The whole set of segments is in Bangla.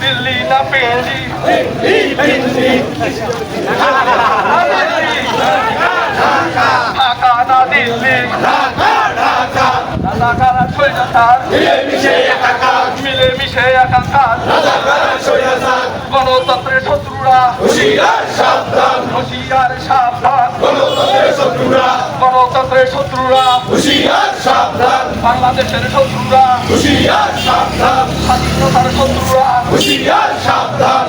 দিল্লি না পেয়েছি ঢাকা না দিল্লি রাজাকারা স্বৈরাচার মিলে মিশে একাকার গণতন্ত্রের শত্রুরা হুশিয়ার সাবধান গণতন্ত্রের শত্রুরা বাংলাদেশের শত্রুরা স্বাধীনতার শত্রুরা হুশিয়ার সাবধান।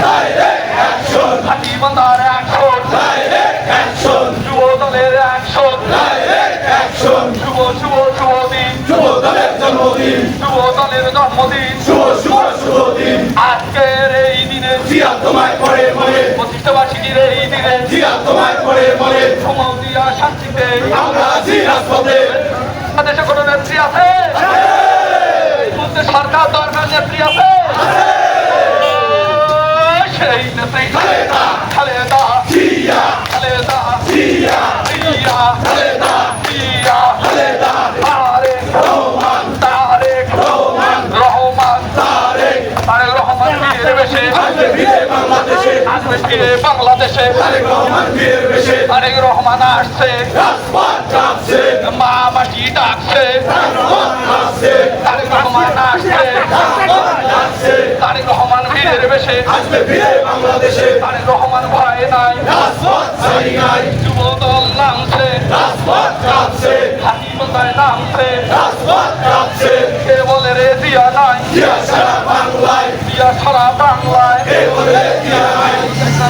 ডাইরেক্ট অ্যাকশন হাতিমান্দার একশন ডাইরেক্ট অ্যাকশন যুব দলের একশন ডাইরেক্ট অ্যাকশন শুভ শুভ শুভ যুব দলের জন্মদিন যুব দলের জন্মদিন শুভ শুভ শুভ দিন আজকের এই দিনে জিয়া তোমায় পড়ে মনে প্রতিষ্ঠাবাসীর এই দিনে জিয়া তোমায় পড়ে মনে ঘুমাও দিয়া শান্তিতে আমরা আছি রাজপথে। দেশে কোনো নেত্রী আছে সরকার দরকার নেত্রী আছে। সেই নেত্রী খালেদা। খালেদা। জিয়া। খালেদা। জিয়া। জিয়া। খালেদা। জিয়া। খালেদা। তারেক রহমান। তারেক রহমান। রহমান। তারেক তারেক রহমান ফিরে বেশে আসবে ফিরে বাংলাদেশে। আসবে ফিরে বাংলাদেশে। তারেক রহমান ফিরে বেশে তারেক রহমান আসছে। রাজপথ কাঁপছে। মা মাটি ডাকছে। রহমান আসছে রাজপথ কাঁপছে তারেক রহমান ফিরে বেশে আসবে ফিরে বাংলাদেশে তারেক রহমান ভয় নাই রাজপথ ছাড়ি নাই যুব নামছে নামছে রাজপথ কাঁপছে দিয়া নাই জিয়া সারা বাংলায় দিয়া সারা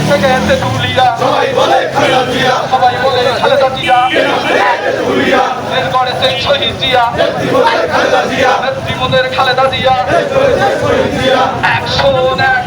থেকে তুলিয়া সবাই বলে খালেদা জিয়া সবাই বলে খালেদা জিয়া তুলিয়া এর করে সেই শহীদ বলে খালেদা জিয়া একশো খালেদা